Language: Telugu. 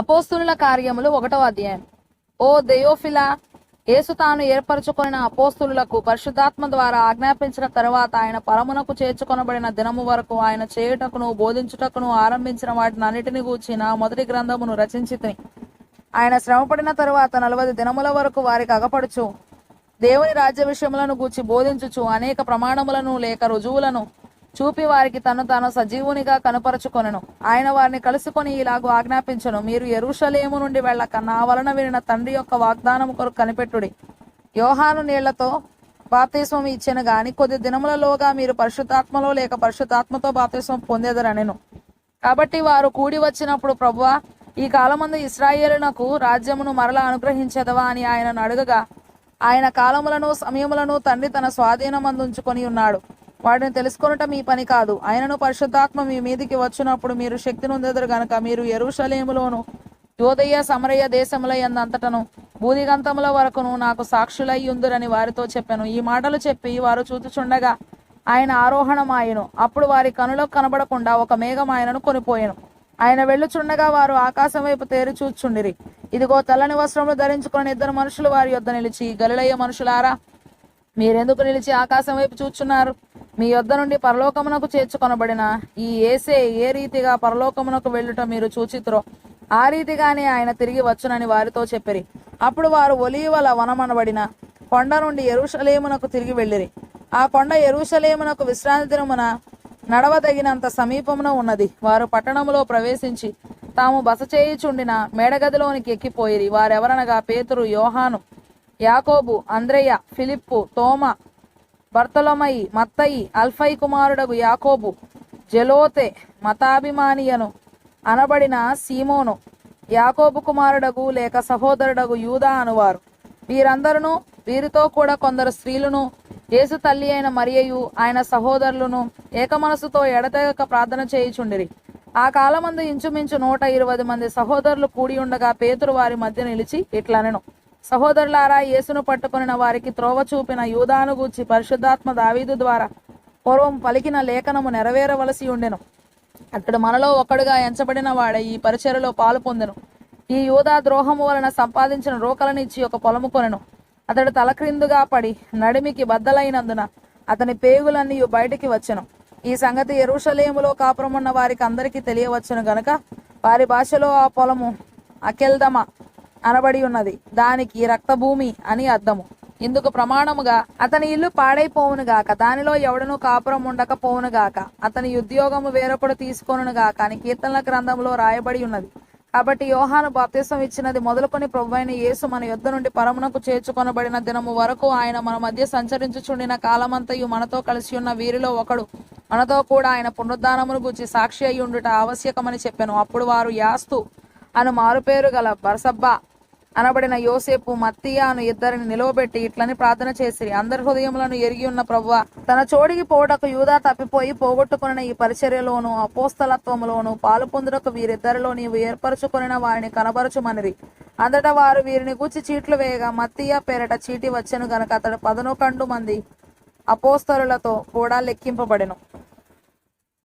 అపోస్తుల కార్యములు ఒకటో అధ్యాయం. ఓ దయోఫిలా యేసు తాను ఏర్పరచుకొనిన అపోస్తులకు పరిశుద్ధాత్మ ద్వారా ఆజ్ఞాపించిన తరువాత ఆయన పరమునకు చేర్చుకొనబడిన దినము వరకు ఆయన చేయుటకును బోధించుటకును ఆరంభించిన వాటిని అన్నిటిని గూర్చి నా మొదటి గ్రంథమును రచించి ఆయన శ్రమపడిన తరువాత నలభై దినముల వరకు వారికి అగపడుచు దేవుని రాజ్య విషయములను గూర్చి బోధించుచు అనేక ప్రమాణములను లేక రుజువులను చూపి వారికి తను తాను సజీవునిగా కనుపరుచుకొనను. ఆయన వారిని కలుసుకొని ఇలాగూ ఆజ్ఞాపించను. మీరు ఎరుషలేము నుండి వెళ్ళక నా వలన వినిన తండ్రి యొక్క వాగ్దానము కొరకు కనిపెట్టుడి. యోహాను నీళ్ళతో బాప్తిస్వం ఇచ్చిన గాని కొద్ది దినములలోగా మీరు పరిశుద్ధాత్మలో లేక పరిశుద్ధాత్మతో బాప్తిస్వం పొందేదరనెను. కాబట్టి వారు కూడి వచ్చినప్పుడు ప్రభువా ఈ కాలమందు ఇస్రాయేలునకు రాజ్యమును మరలా అనుగ్రహించదవా? అని ఆయనను అడుగగా ఆయన కాలములను సమయములను తండ్రి తన స్వాధీనమందుంచుకొని ఉన్నాడు. వాటిని తెలుసుకొనుట మీ పని కాదు. ఆయనను పరిశుద్ధాత్మ మీ మీదికి వచ్చినప్పుడు మీరు శక్తి నొందెదరు గనక మీరు ఎరుషలేములోను యోదయ సమరయ దేశముల ఎందంతటను బూదిగంతముల వరకును నాకు సాక్షులై ఉందిరని వారితో చెప్పాను. ఈ మాటలు చెప్పి వారు చూచుచుండగా ఆయన ఆరోహణమాయను. అప్పుడు వారి కనులకు కనబడకుండా ఒక మేఘం ఆయనను కొనిపోయెను. ఆయన వెళ్ళుచుండగా వారు ఆకాశం వైపు తేరి చూచుండిరి. ఇదిగో తెల్లని వస్త్రములు ధరించుకుని ఇద్దరు మనుషులు వారి యొద్ద నిలిచి గలిలయ్య మనుషులారా మీరెందుకు నిలిచి ఆకాశం వైపు చూచున్నారు? మీ యొద్ద నుండి పరలోకమునకు చేర్చుకొనబడిన ఈ ఏసే ఏ రీతిగా పరలోకమునకు వెళ్ళుట మీరు చూచిత్రో ఆ రీతిగానే ఆయన తిరిగి వచ్చునని వారితో చెప్పిరి. అప్పుడు వారు ఒలీవల వనమనబడిన కొండ నుండి ఎరుషలేమునకు తిరిగి వెళ్ళిరి. ఆ కొండ ఎరుషలేమునకు విశ్రాంతి దినమున నడవదగినంత సమీపమున ఉన్నది. వారు పట్టణములో ప్రవేశించి తాము బస చేయుచుండిన మేడగదిలోనికి ఎక్కిపోయిరి. వారెవరనగా పేతురు యోహాను యాకోబు అంద్రయ్య ఫిలిప్పు తోమ భర్తలమై మత్తయి అల్ఫై కుమారుడగు యాకోబు జెలోతే మతాభిమానియను అనబడిన సీమోను. యాకోబు కుమారుడగు లేక సహోదరుడగు యూదా అనువారు. వీరందరును వీరితో కూడా కొందరు స్త్రీలను యేసు తల్లి అయిన మరియయు ఆయన సహోదరులను ఏకమనసుతో ఎడతెగక ప్రార్థన చేయుచుండిరి. ఆ కాలమందు ఇంచుమించు నూట ఇరవై మంది సహోదరులు కూడి ఉండగా పేతురు వారి మధ్య నిలిచి ఇట్లనెను. సహోదరులారా యేసును పట్టుకొనిన వారికి త్రోవ చూపిన యూదాను గూర్చి పరిశుద్ధాత్మ దావీదు ద్వారా పూర్వం పలికిన లేఖనము నెరవేరవలసి ఉండెను. అతడు మనలో ఒకడుగా ఎంచబడిన వాడే ఈ పరిచయలో పాలు పొందెను. ఈ యూదా ద్రోహము వలన సంపాదించిన రోకలనిచ్చి ఒక పొలము కొనెను. అతడు తలక్రిందుగా పడి నడిమికి బద్దలైనందున అతని పేగులన్నీ బయటికి వచ్చెను. ఈ సంగతి ఎరుషలేములో కాపురమున్న వారికి అందరికీ తెలియవచ్చును గనుక వారి భాషలో ఆ పొలము అకెల్దమ అనబడి ఉన్నది. దానికి రక్తభూమి అని అర్థము. ఇందుకు ప్రమాణముగా అతని ఇల్లు పాడైపోవును గాక దానిలో ఎవడను కాపురం ఉండకపోవును గాక అతని ఉద్యోగము వేరొకడు తీసుకొనుగాక అని కీర్తనల గ్రంథంలో రాయబడి ఉన్నది. కాబట్టి యోహాను బాప్తిసం ఇచ్చినది మొదలుకొని ప్రభువైన యేసు మన యుద్ధ నుండి పరమునకు చేర్చుకొనబడిన దినము వరకు ఆయన మన మధ్య సంచరించుచుండిన కాలమంతయు మనతో కలిసి ఉన్న వీరిలో ఒకడు. మనతో కూడా ఆయన పునరుద్ధానమును గురించి సాక్షి అయి ఉండుట ఆవశ్యకమని చెప్పాను. అప్పుడు వారు యాస్తు అను మారుపేరు గల బరసబ్బా అనబడిన యోసేపు మత్తియా అను ఇద్దరిని నిలవబెట్టి ఇట్లని ప్రార్థన చేసిరి. అందరి హృదయములను ఎరిగి ఉన్న ప్రవ్వ తన చోడికి పోవటకు యూదా తప్పిపోయి పోగొట్టుకున్న ఈ పరిచర్యలోను అపోస్తలత్వములోను పాలు పొందుటకు వీరిద్దరిలో నీవు ఏర్పరచుకున్న వారిని కనబరచుమనిరి. అందట వారు వీరిని గూర్చి చీట్లు వేయగా మత్తియా పేరట చీటి వచ్చెను గనక అతడు పదనొకండు మంది అపోస్తలులతో కూడా లెక్కింపబడెను.